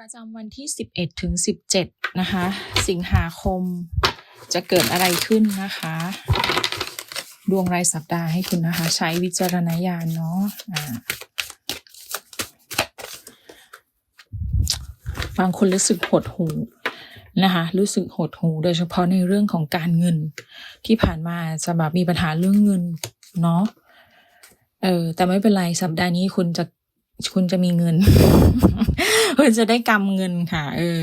ประจำวันที่ 11 ถึง 17 นะคะ สิงหาคมจะเกิดอะไรขึ้นนะคะ ดวงรายสัปดาห์ให้คุณนะคะ ใช้วิจารณญาณเนาะอ่าบางคนรู้สึกหดหูนะคะรู้สึกหดหูโดยเฉพาะในเรื่องของการเงิน ที่ผ่านมาจะแบบมีปัญหาเรื่องเงินเนาะเออแต่ไม่เป็นไรสัปดาห์นี้คุณจะ คุณจะมีเงิน คุณจะได้กำเงินค่ะ เออ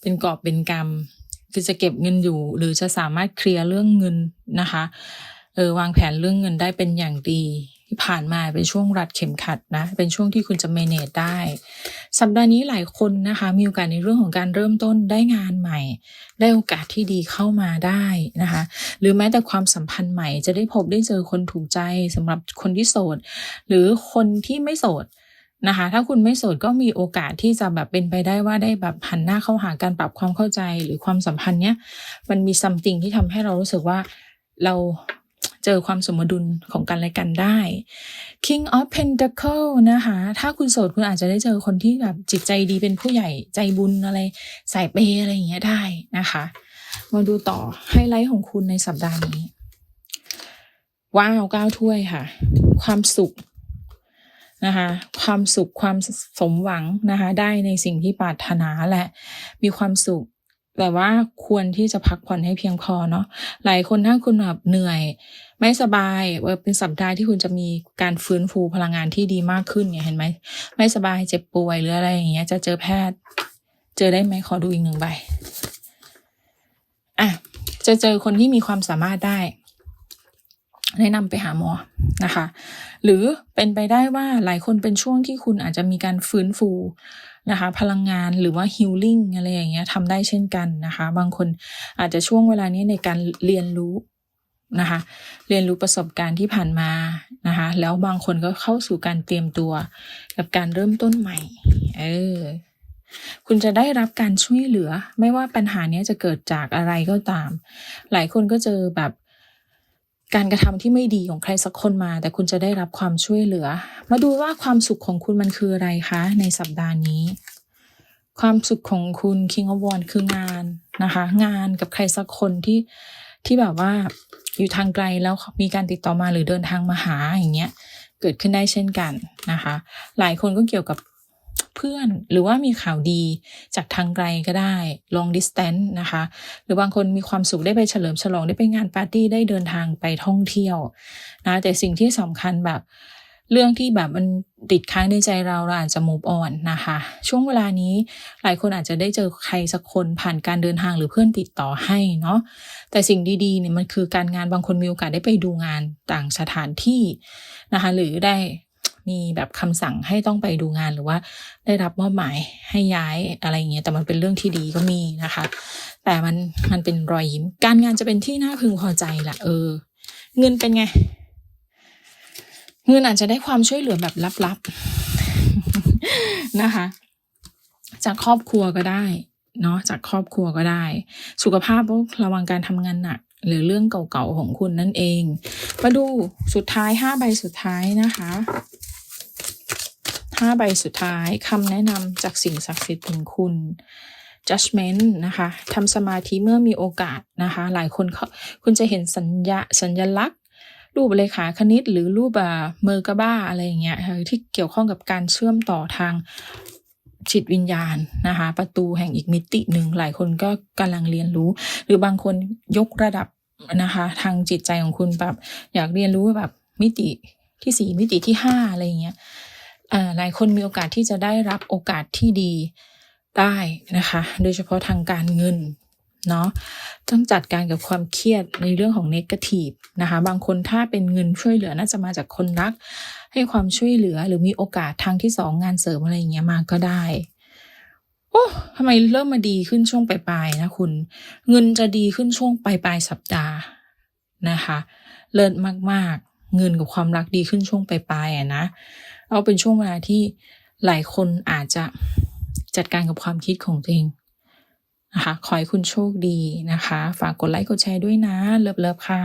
เป็นกอบเป็นกำคือจะเก็บเงินอยู่ หรือจะสามารถเคลียร์เรื่องเงินนะคะ เออวางแผนเรื่องเงินได้เป็นอย่างดีที่ผ่านมาเป็นช่วงรัดเข็มขัดนะ เป็นช่วงที่คุณจะเมเนจได้ สัปดาห์นี้หลายคนนะคะ มีโอกาสในเรื่องของการเริ่มต้นได้งานใหม่ ได้โอกาสที่ดีเข้ามาได้นะคะ หรือแม้แต่ความสัมพันธ์ใหม่ จะได้พบได้เจอคนถูกใจสำหรับคนที่โสด หรือคนที่ไม่โสด นะคะ ถ้าคุณไม่โสดก็มีโอกาสที่จะแบบเป็นไปได้ว่าได้แบบหันหน้าเข้าหาการปรับความเข้าใจหรือความสัมพันธ์เนี้ยมันมีซัมติงที่ทำให้เรารู้สึกว่าเราเจอความสมดุลของกันและกันได้ King of Pentacle นะคะ ถ้าคุณโสดคุณอาจจะได้เจอคนที่แบบจิตใจดีเป็นผู้ใหญ่ใจบุญอะไรสายเปย์อะไรอย่างเงี้ยได้นะคะ มาดูต่อไฮไลท์ของคุณในสัปดาห์นี้ ว้าวเก้าถ้วยค่ะ ความสุข นะคะความสุขความสมหวังนะคะได้ในสิ่งที่ปรารถนาแหละมีความสุขแต่ว่าควรที่จะพักผ่อนให้เพียงพอเนาะหลายคนถ้าคุณแบบเหนื่อย ไม่สบายเป็นสัปดาห์ที่คุณจะมีการฟื้นฟูพลังงานที่ดีมากขึ้นเนี่ยเห็นไหมไม่สบายเจ็บป่วยหรืออะไรอย่างเงี้ยจะเจอแพทย์ เจอได้ไหมขอดูอีกหนึ่งใบอะจะเจอคนที่มีความสามารถได้ แนะนำไปหาหมอนะคะ หรือเป็นไปได้ว่าหลายคนเป็นช่วงที่คุณอาจจะมีการฟื้นฟูนะคะ พลังงานหรือว่าฮิลลิ่งอะไรอย่างเงี้ยทำได้เช่นกันนะคะ บางคนอาจจะช่วงเวลานี้ในการเรียนรู้นะคะ เรียนรู้ประสบการณ์ที่ผ่านมานะคะ แล้วบางคนก็เข้าสู่การเตรียมตัว กับการเริ่มต้นใหม่ เออคุณจะได้รับการช่วยเหลือ ไม่ว่าปัญหานี้จะเกิดจากอะไรก็ตาม หลายคนก็เจอแบบ การกระทำที่ไม่ดีของใครสักคนมา แต่คุณจะได้รับความช่วยเหลือ มาดูว่าความสุขของคุณมันคืออะไรคะ ในสัปดาห์นี้ ความสุขของคุณ King of w a n d คืองานนะคะ งานกับใครสักคนที่ที่แบบว่าอยู่ทางไกลแล้วมีการติดต่อมาหรือเดินทางมาหาอย่างเงี้ยเกิดขึ้นได้เช่นกันนะคะ หลายคนก็เกี่ยวกับ เพื่อน หรือว่ามีข่าวดีจากทางไกลก็ได้ long distance นะคะ หรือบางคนมีความสุขได้ไปเฉลิมฉลองได้ไปงานปาร์ตี้ได้เดินทางไปท่องเที่ยวนะแต่สิ่งที่สำคัญแบบเรื่องที่แบบมันติดค้างในใจเราเราอาจจะ move on นะคะ ช่วงเวลานี้หลายคนอาจจะได้เจอใครสักคนผ่านการเดินทางหรือเพื่อนติดต่อให้เนาะแต่สิ่งดีๆเนี่ยมันคือการงานบางคนมีโอกาสได้ไปดูงานต่างสถานที่นะคะ หรือได้ มีแบบคำสั่งให้ต้องไปดูงานหรือว่า ได้รับมอบหมายให้ย้ายอะไรเงี้ยแต่มันเป็นเรื่องที่ดีก็มีนะคะ แต่มันมันเป็นรอยยิ้ม การงานจะเป็นที่น่าพึงพอใจแหละเออ เงินเป็นไง เงินอาจจะได้ความช่วยเหลือแบบลับๆนะคะ จากครอบครัวก็ได้เนาะจากครอบครัวก็ได้ สุขภาพก็ระวังการทำงานหนักหรือเรื่องเก่าๆของคุณนั่นเอง มาดูสุดท้ายห้าใบสุดท้ายนะคะ ห้าใบสุดท้ายคำแนะนำจากสิ่งศักดิ์สิทธิ์ถึงคุณ judgment นะคะทำสมาธิเมื่อมีโอกาสนะคะ หลายคนเขาคุณจะเห็นสัญญาสัญลักษณ์ รูปเลขาคณิต หรือรูปเมอร์กบ้าอะไรอย่างเงี้ยที่เกี่ยวข้องกับการเชื่อมต่อทางจิตวิญญาณนะคะ ประตูแห่งอีกมิติหนึ่งหลายคนก็กำลังเรียนรู้ หรือบางคนยกระดับนะคะ ทางจิตใจของคุณแบบอยากเรียนรู้แบบมิติที่สี่มิติที่ห้าอะไรอย่างเงี้ย หลายคนมีโอกาสที่จะได้รับโอกาสที่ดีได้นะคะ โดยเฉพาะทางการเงินเนาะต้องจัดการกับความเครียดในเรื่องของเนกาทีฟนะคะ บางคนถ้าเป็นเงินช่วยเหลือน่าจะมาจากคนรัก ให้ความช่วยเหลือหรือมีโอกาสทางที่สองงานเสริมอะไรอย่างเงี้ยมาก็ได้ โอ้ทำไมเริ่มมาดีขึ้นช่วงปลายๆนะคุณ เงินจะดีขึ้นช่วงปลายปลายสัปดาห์นะคะ เลิศมากๆ เงินกับความรักดีขึ้นช่วงปลายๆอะนะ เอาเป็นช่วงเวลาที่หลายคนอาจจะจัดการกับความคิดของตัวเองนะคะขอให้คุณโชคดีนะคะ ฝากกดไลค์กดแชร์ด้วยนะ เลิฟเลิฟค่ะ